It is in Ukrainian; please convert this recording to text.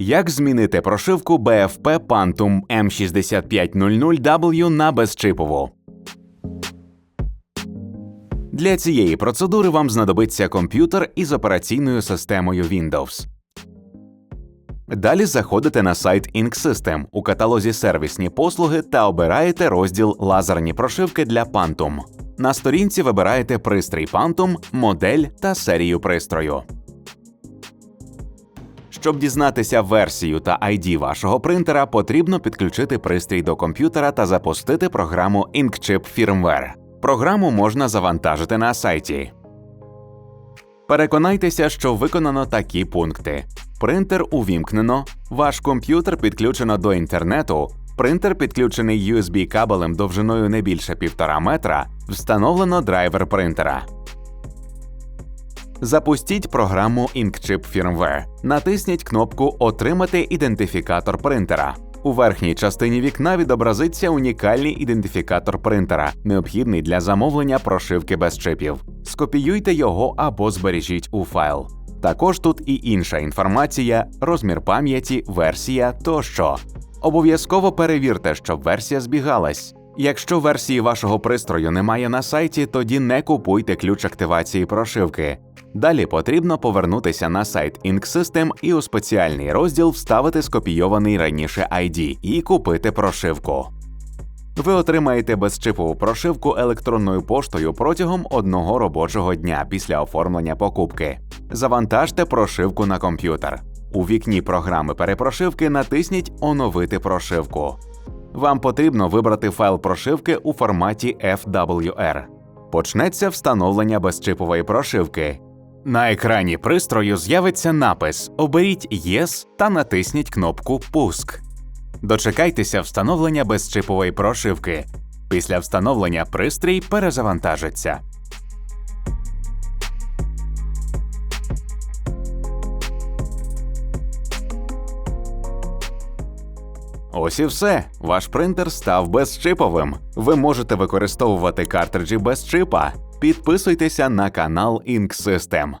Як змінити прошивку BFP Pantum M6500W на безчипову? Для цієї процедури вам знадобиться комп'ютер із операційною системою Windows. Далі заходите на сайт Ink System у каталозі сервісні послуги та обираєте розділ Лазерні прошивки для Pantum. На сторінці вибираєте пристрій Pantum, модель та серію пристрою. Щоб дізнатися версію та ID вашого принтера, потрібно підключити пристрій до комп'ютера та запустити програму Inkchip Firmware. Програму можна завантажити на сайті. Переконайтеся, що виконано такі пункти: принтер увімкнено, ваш комп'ютер підключено до інтернету, принтер підключений USB кабелем довжиною не більше 1,5 метра, встановлено драйвер принтера. Запустіть програму Inkchip Firmware. Натисніть кнопку Отримати ідентифікатор принтера. У верхній частині вікна відобразиться унікальний ідентифікатор принтера, необхідний для замовлення прошивки без чипів. Скопіюйте його або збережіть у файл. Також тут і інша інформація, розмір пам'яті, версія тощо. Обов'язково перевірте, щоб версія збігалась. Якщо версії вашого пристрою немає на сайті, тоді не купуйте ключ активації прошивки. Далі потрібно повернутися на сайт Ink System і у спеціальний розділ вставити скопійований раніше ID і купити прошивку. Ви отримаєте безчипову прошивку електронною поштою протягом одного робочого дня після оформлення покупки. Завантажте прошивку на комп'ютер. У вікні програми перепрошивки натисніть Оновити прошивку. Вам потрібно вибрати файл прошивки у форматі FWR. Почнеться встановлення безчипової прошивки. На екрані пристрою з'явиться напис Оберіть Yes та натисніть кнопку Пуск. Дочекайтеся встановлення безчипової прошивки. Після встановлення пристрій перезавантажиться. Ось і все. Ваш принтер став безчиповим. Ви можете використовувати картриджі без чипа. Підписуйтеся на канал Ink System.